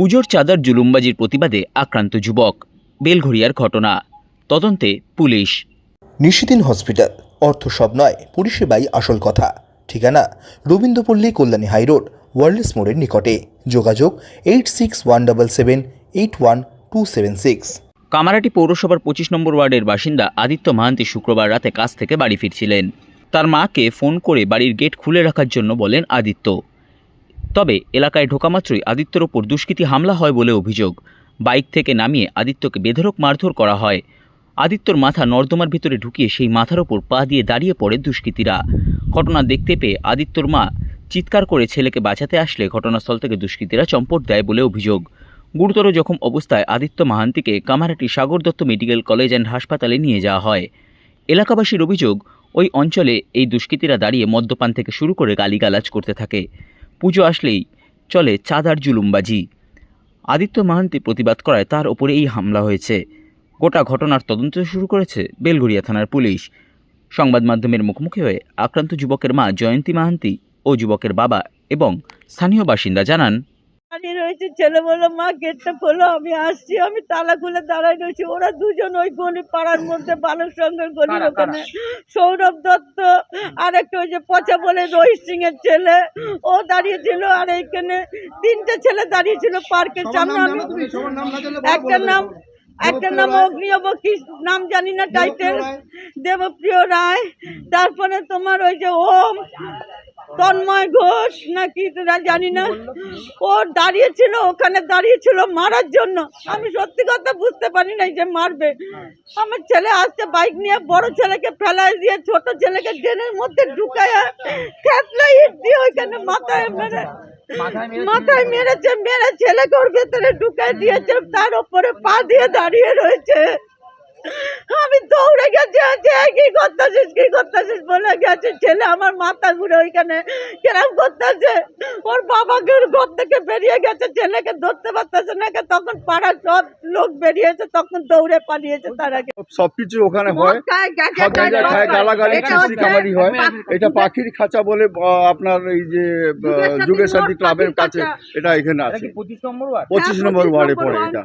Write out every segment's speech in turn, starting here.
পুজোর চাঁদার জুলুমবাজির প্রতিবাদে আক্রান্ত যুবক। বেলঘড়িয়ার ঘটনা। তদন্তে পুলিশ। নিশিদিন হসপিটাল। অর্থ সব নয় পরিষেবাই আসল কথা। ঠিকানা রবীন্দ্রপল্লী কল্যাণী হাইরোড ওয়ার্ল্ডস মোড়ের নিকটে। যোগাযোগ eight six one double seven eight one two seven six. Kamarhati পৌরসভার পঁচিশ নম্বর ওয়ার্ডের বাসিন্দা আদিত্য মাহান্তি শুক্রবার রাতে কাজ থেকে বাড়ি ফিরছিলেন। তার মাকে ফোন করে বাড়ির গেট খুলে রাখার জন্য বলেন আদিত্য। তবে এলাকায় ঢোকামাত্রই আদিত্যর ওপর দুষ্কৃতী হামলা হয় বলে অভিযোগ। বাইক থেকে নামিয়ে আদিত্যকে বেধরক মারধর করা হয়। আদিত্যর মাথা নর্দমার ভিতরে ঢুকিয়ে সেই মাথার ওপর পা দিয়ে দাঁড়িয়ে পড়ে দুষ্কৃতীরা। ঘটনা দেখতে পেয়ে আদিত্যর মা চিৎকার করে ছেলেকে বাঁচাতে আসলে ঘটনাস্থল থেকে দুষ্কৃতীরা চম্পট দেয় বলে অভিযোগ। গুরুতর জখম অবস্থায় Aditya মাহান্তিকে Kamarhati Sagar Dutta medical college and হাসপাতালে নিয়ে যাওয়া হয়। এলাকাবাসীর অভিযোগ, ওই অঞ্চলে এই দুষ্কৃতীরা দাঁড়িয়ে মদ্যপান থেকে শুরু করে গালিগালাজ করতে থাকে। পুজো আসলেই চলে চাঁদার জুলুমবাজি। আদিত্য মাহান্তি প্রতিবাদ করায় তার ওপরে এই হামলা হয়েছে। গোটা ঘটনার তদন্ত শুরু করেছে বেলঘরিয়া থানার পুলিশ। সংবাদ মাধ্যমের মুখোমুখি হয়ে আক্রান্ত যুবকের মা জয়ন্তী মাহান্তি ও যুবকের বাবা এবং স্থানীয় বাসিন্দা জানান দাঁড়িয়ে রয়েছে ছেলে বলল মা গেটটা খোলো আমি আসছি। আমি তালা খুলে দাঁড়াই রয়েছি। ওরা দুজন ওই গলি পাড়ার মধ্যে বালক সঙ্গের গলির ওখানে। সৌরভ দত্ত আর একটা ওই যে পচা বলে রোহিত সিং এর ছেলে ও দাঁড়িয়েছিল আর এইখানে তিনটে ছেলে দাঁড়িয়েছিল পার্কের সামনে। আমি একটা নাম একটা নাম অগ্নিয়ব কি নাম জানি না টাইটেল দেবপ্রিয় রায়। তারপরে তোমার ওই যে ওম তন্ময় ঘোষ নাকি জানি না। ও দাঁড়িয়েছিল ওখানে দাঁড়িয়েছিল মারার জন্য। আমি সত্যি কথা বুঝতে পারি নাই যে মারবে। আমার ছেলে আসছে বাইক নিয়ে বড় ছেলেকে ফেলাই দিয়ে ছোট ছেলেকে ড্রেনের মধ্যে ঢুকায় ইট দিয়ে ওইখানে মাথায় মেরে মাথায় মেরেছে। মেরে ছেলেকে ওর ভেতরে ঢুকায় দিয়েছে তার উপরে পা দিয়ে দাঁড়িয়ে রয়েছে। আমি দৌড়ে গেছি কি করতেছিস কি করতেছিস বলে গেছে। ছেলে আমার মাথা ঘুরে ওইখানে কেরাম করতেছে। ওর বাবাকে ঘর থেকে বেরিয়ে গেছে। ছেলেকে ধরতে পারতেছে না তখন পাড়ার সব লোক বেরিয়েছে তখন দৌড়ে পালিয়েছে তার আগে। সবকিছু ওখানে হয়। গালাগালি কামারি হয়। এটা পাখির খাঁচা বলে আপনার এই যে মোড় ক্লাবের কাছে এটা এখানে আছে। পঁচিশ নম্বর ওয়ার্ড? হ্যাঁ, নম্বর 25 ওয়ার্ডে পড়ে এটা।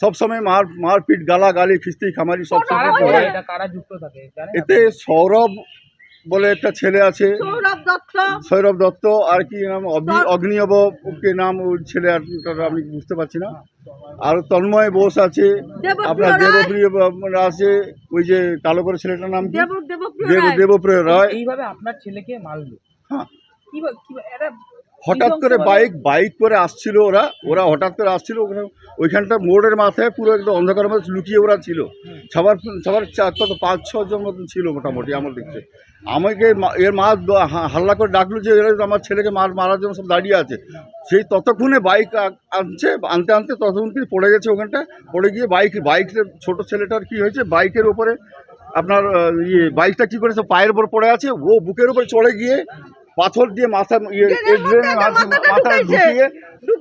সবসময় মার মারপিট গালাগালি খিস্তি খামারি সব সময় করে। হয় এটা কারা যুক্ত থাকে? জানেন? এতে সৌরভ বলে একটা ছেলে আছে। সৌরভ দত্ত। আর কি নাম? অগ্নি অগ্নিয়ব কে নাম ওই ছেলে আর আমি বুঝতে পারছি না। আর তন্ময় বোস আছে আপনার দেবপ্রিয় আছে ওই যে কালো করে ছেলেটার নাম কি? দেবপ্রিয় রায়। দেবপ্রিয় রায়। এইভাবে আপনার ছেলেকে মারলো। হ্যাঁ। হঠাৎ করে বাইক বাইক করে আসছিল ওরা ওরা হঠাৎ করে আসছিল ওখানে ওইখানটা মোড়ের মাথায় পুরো একদম অন্ধকারের মধ্যে লুকিয়ে ওরা ছিল। সবার সবার চার কত পাঁচ ছজন মতন ছিল মোটামুটি আমার দেখছে আমাকে এর মা হাল্লা করে ডাকলো যে এরা আমার ছেলেকে মার মারার জন্য সব দাঁড়িয়ে আছে। সেই ততক্ষণে বাইক আনছে আনতে আনতে ততক্ষণ কি পড়ে গেছে ওখানটা। পড়ে গিয়ে বাইক বাইকের ছোট ছেলেটার কি হয়েছে? বাইকের ওপরে আপনার ইয়ে বাইকটা কি করেছে পায়ের উপর পড়ে আছে? ও বুকের উপর চড়ে গিয়ে পাথর দিয়ে মাথা ইয়ে মাথা। ঢুকিয়ে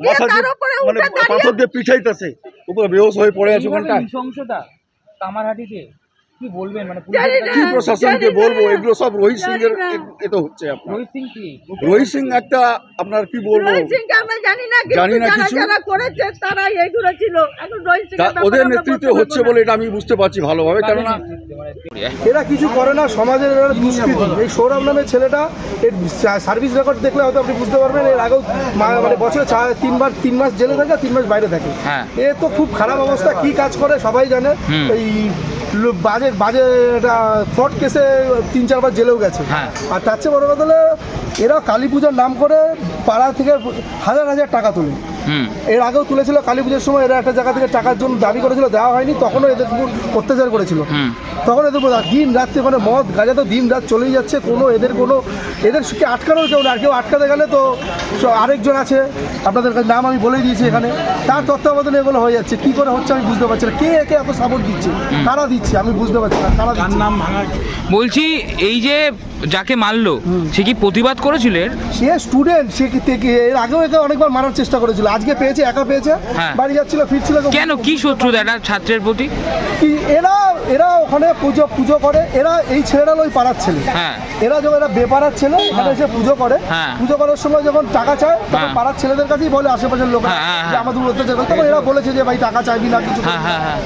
মাথা দিয়ে মানে পাথর দিয়ে পিঠাইতেছে উপরে বেহস হয়ে পড়ে আছে ওখানটা নৃশংসতা কামারহাটিতে কি বলবেন? মানে। কি প্রশাসনকে বলব? এগুলো সব রোহিত সিং এর জানি না। এ- এ তো হচ্ছে আপনার। রোহিত সিং কি? রোহিত সিং একটা আপনার কি বলব? রোহিত সিংকে আমরা জানি না জানি না কিছু। যারা করেছে তারা এইগুলো ছিল। এখন রোহিত সিং ওদের নেতৃত্বে হচ্ছে বলে এটা আমি বুঝতে পারছি ভালোভাবে কেননা মানে এরা কিছু করে না সমাজের এরা দুষ্কৃতি। এই সৌরভ নামের ছেলেটা এর সার্ভিস রেকর্ড দেখলে হয়তো আপনি বুঝতে পারবেন এর আগেও মানে বছরে তিনবার তিন মাস জেলে থাকে তিন মাস বাইরে থাকে। হ্যাঁ। এ তো খুব খারাপ অবস্থা কি কাজ করে সবাই জানে। এই বাজে বাজে এটা ফ্রড কেসে তিন চারবার জেলেও গেছে হ্যাঁ। আর তার চেয়ে বড় কথা হলো এরা কালী পুজোর নাম করে পাড়া থেকে হাজার হাজার টাকা তোলে এর আগেও তুলেছিল কালী পুজোর সময় এরা একটা জায়গা থেকে টাকার জন্য দাবি করেছিল দেওয়া হয়নি তখনও এদের উপর অত্যাচার করেছিল। তখন এদের উপর দিন রাত্রে ওখানে মদ গাঁজা তো দিন রাত চলেই যাচ্ছে কোনো এদের কোনো এদের কে আটকানোর কেউ না আর কেউ আটকাতে গেলে তো আরেকজন আছে আপনাদের কাছে নাম আমি বলেই দিয়েছি এখানে। তার তত্ত্বাবধানে এগুলো হয়ে যাচ্ছে কি করে হচ্ছে আমি বুঝতে পারছি না। কে একে এত সাপোর্ট দিচ্ছে? কারা দিচ্ছে? আমি বুঝতে পারছি না কারা দিচ্ছে? বলছি এই যে যাকে মারলো সে কি প্রতিবাদ করেছিল সে স্টুডেন্ট সে কি থেকে এর আগেও একে অনেকবার মারার চেষ্টা করেছিল আজকে পেয়েছে একা পেয়েছে হ্যাঁ। বাড়ি যাচ্ছিল ফিরছিল কেন কি শত্রুতা একটা ছাত্রের প্রতি কি এরা এরা ওখানে পুজো পুজো করে এরা এই ছেলেরা ওই পাড়ার ছেলে হ্যাঁ এরা যখন এরা বেপাড়ার ছেলে এখানে এসে পুজো করে হ্যাঁ। পুজো করার সময় যখন টাকা চায় তখন। পাড়ার ছেলেদের কাছেই বলে আশেপাশের লোক যে। আমাদের অত্যাচার তখন এরা বলেছে যে ভাই টাকা চাইবি না কিছু।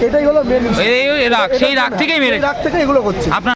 এটাই হলো মেন এই- রাগ, সেই রাগ থেকেই মেরেছে। রাগ থেকে এগুলো করছে আপনার